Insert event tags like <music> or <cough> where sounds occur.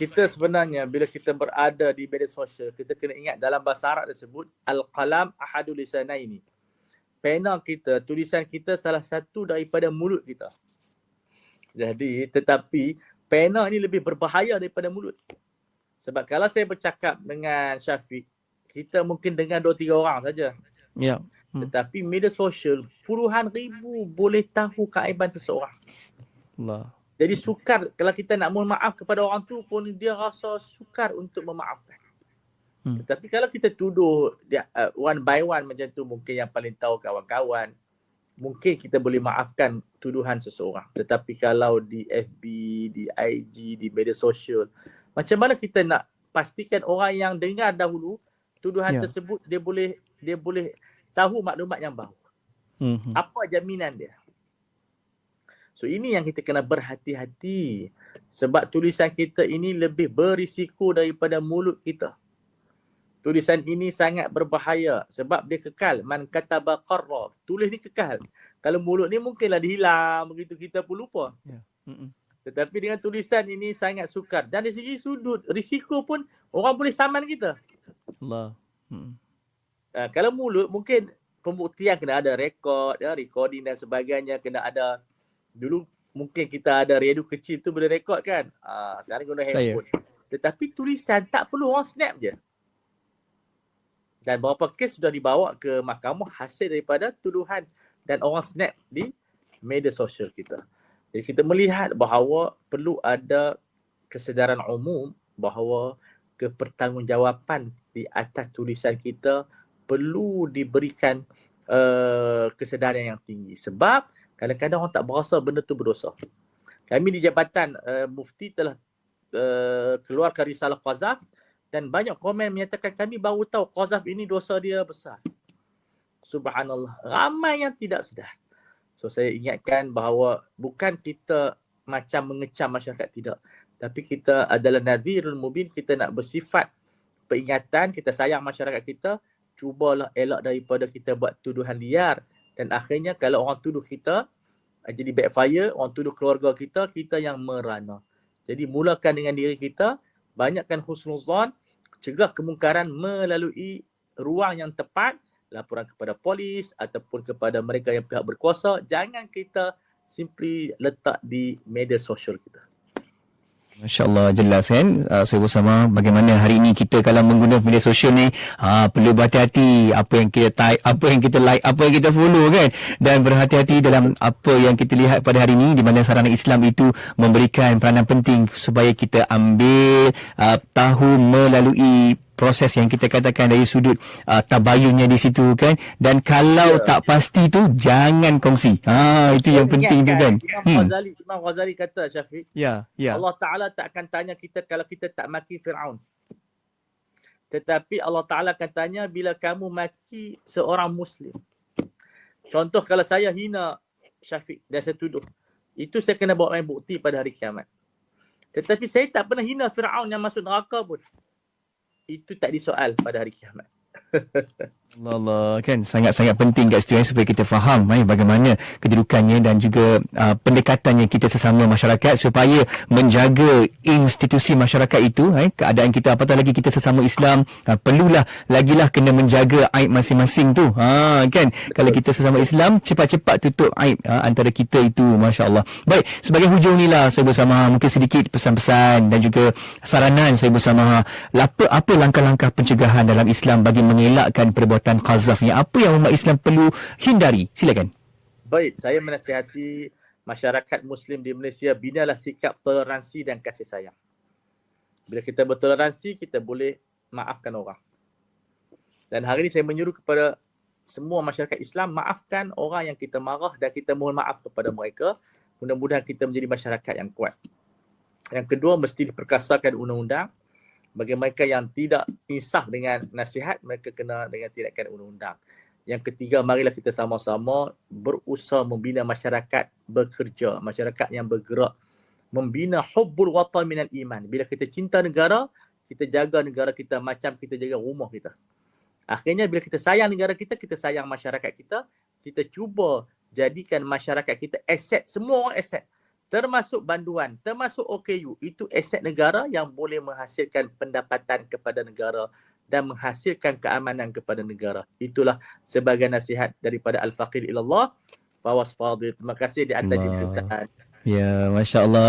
kita sebenarnya bila kita berada di media sosial, kita kena ingat dalam bahasa Arab disebut Al-Qalam Ahadul Lisanaini. Pena kita, tulisan kita salah satu daripada mulut kita. Jadi tetapi pena ni lebih berbahaya daripada mulut. Sebab kalau saya bercakap dengan Syafiq, kita mungkin dengar dua tiga orang saja. Ya. Hmm. Tetapi media sosial puluhan ribu boleh tahu keaiban seseorang. Allah. Jadi sukar kalau kita nak mohon maaf kepada orang tu pun dia rasa sukar untuk memaafkan. Hmm. Tetapi kalau kita tuduh dia, uh, one by one macam tu mungkin yang paling tahu kawan-kawan mungkin kita boleh maafkan tuduhan seseorang. Tetapi kalau di FB, di IG, di media sosial macam mana kita nak pastikan orang yang dengar dahulu tuduhan yeah. tersebut dia boleh dia boleh tahu maklumat yang baru. Hmm. Apa jaminan dia? So ini yang kita kena berhati-hati sebab tulisan kita ini lebih berisiko daripada mulut kita. Tulisan ini sangat berbahaya sebab dia kekal. Man kata baqarra. Tulis ni kekal. Kalau mulut ni mungkinlah dihilang begitu kita pun lupa. Yeah. Tetapi dengan tulisan ini sangat sukar. Dan dari segi sudut risiko pun orang boleh saman kita. Allah. Mm. Uh, kalau mulut mungkin pembuktian kena ada rekod, ya, recording dan sebagainya. Kena ada dulu mungkin kita ada radio kecil tu boleh rekod kan. Ah sekarang guna handphone. Saya. Tetapi tulisan tak perlu orang snap je. Dan beberapa kes sudah dibawa ke mahkamah hasil daripada tuduhan dan orang snap di media sosial kita. Jadi kita melihat bahawa perlu ada kesedaran umum bahawa kepertanggungjawapan di atas tulisan kita perlu diberikan uh, kesedaran yang tinggi. Sebab kadang-kadang orang tak berasa benda tu berdosa. Kami di Jabatan uh, Mufti telah uh, keluarkan risalah qazaf dan banyak komen menyatakan kami baru tahu qazaf ini dosa dia besar. Subhanallah. Ramai yang tidak sedar. So saya ingatkan bahawa bukan kita macam mengecam masyarakat tidak. Tapi kita adalah nadhirul mubin, kita nak bersifat peringatan, kita sayang masyarakat kita, cubalah elak daripada kita buat tuduhan liar dan akhirnya kalau orang tuduh kita uh, jadi backfire, orang tuduh keluarga kita, kita yang merana. Jadi mulakan dengan diri kita, banyakkan husnuzan, cegah kemungkaran melalui ruang yang tepat, laporan kepada polis ataupun kepada mereka yang pihak berkuasa. Jangan kita simply letak di media sosial kita. Masya Allah jelas kan? Uh, saya bersama bagaimana hari ini kita kalau menggunakan media sosial ni uh, perlu berhati-hati apa yang kita type apa yang kita like apa yang kita follow kan? Dan berhati-hati dalam apa yang kita lihat pada hari ini di mana sarana Islam itu memberikan peranan penting supaya kita ambil uh, tahu melalui proses yang kita katakan dari sudut uh, tabayunnya di situ kan? Dan kalau yeah. tak pasti tu jangan kongsi. Ha itu yang penting tu kan? Imam hmm. Ghazali Imam Ghazali kata Syafiq ya yeah, ya. Yeah. Allah taala tak akan tanya kita kalau kita tak maki Firaun. Tetapi Allah taala akan tanya bila kamu maki seorang muslim. Contoh kalau saya hina Syafiq dan saya tuduh. Itu saya kena bawa main bukti pada hari kiamat. Tetapi saya tak pernah hina Firaun yang masuk neraka pun itu tak disoal pada hari kiamat. <laughs> Allah, Allah. Kan sangat-sangat penting kat situ eh, supaya kita faham eh, bagaimana kedudukannya dan juga uh, pendekatannya kita sesama masyarakat supaya menjaga institusi masyarakat itu eh, keadaan kita. Apatah lagi kita sesama Islam uh, perlulah lagilah kena menjaga aib masing-masing tu. Ha kan? Kalau kita sesama Islam cepat-cepat tutup aib uh, antara kita itu masya-Allah. Baik sebagai hujung ni lah saya bersama mungkin sedikit pesan-pesan dan juga saranan saya bersama apa apa langkah-langkah pencegahan dalam Islam bagi mengelakkan perbuatan perbuatan qazafnya. Apa yang umat Islam perlu hindari? Silakan. Baik, saya menasihati masyarakat Muslim di Malaysia binalah sikap toleransi dan kasih sayang. Bila kita bertoleransi, kita boleh maafkan orang. Dan hari ini saya menyuruh kepada semua masyarakat Islam maafkan orang yang kita marah dan kita mohon maaf kepada mereka. Mudah-mudahan kita menjadi masyarakat yang kuat. Yang kedua, mesti diperkasakan undang-undang bagi mereka yang tidak insaf dengan nasihat mereka kena dengan tindakan undang-undang. Yang ketiga marilah kita sama-sama berusaha membina masyarakat bekerja masyarakat yang bergerak. Membina hubbul watan minal iman. Bila kita cinta negara kita jaga negara kita macam kita jaga rumah kita. Akhirnya bila kita sayang negara kita kita sayang masyarakat kita kita cuba jadikan masyarakat kita aset semua orang aset termasuk banduan, termasuk OKU, itu aset negara yang boleh menghasilkan pendapatan kepada negara dan menghasilkan keamanan kepada negara. Itulah sebagai nasihat daripada Al-Faqir ilallah. Fawas Fadil. Terima kasih di atas Allah. Ya, Masya Allah.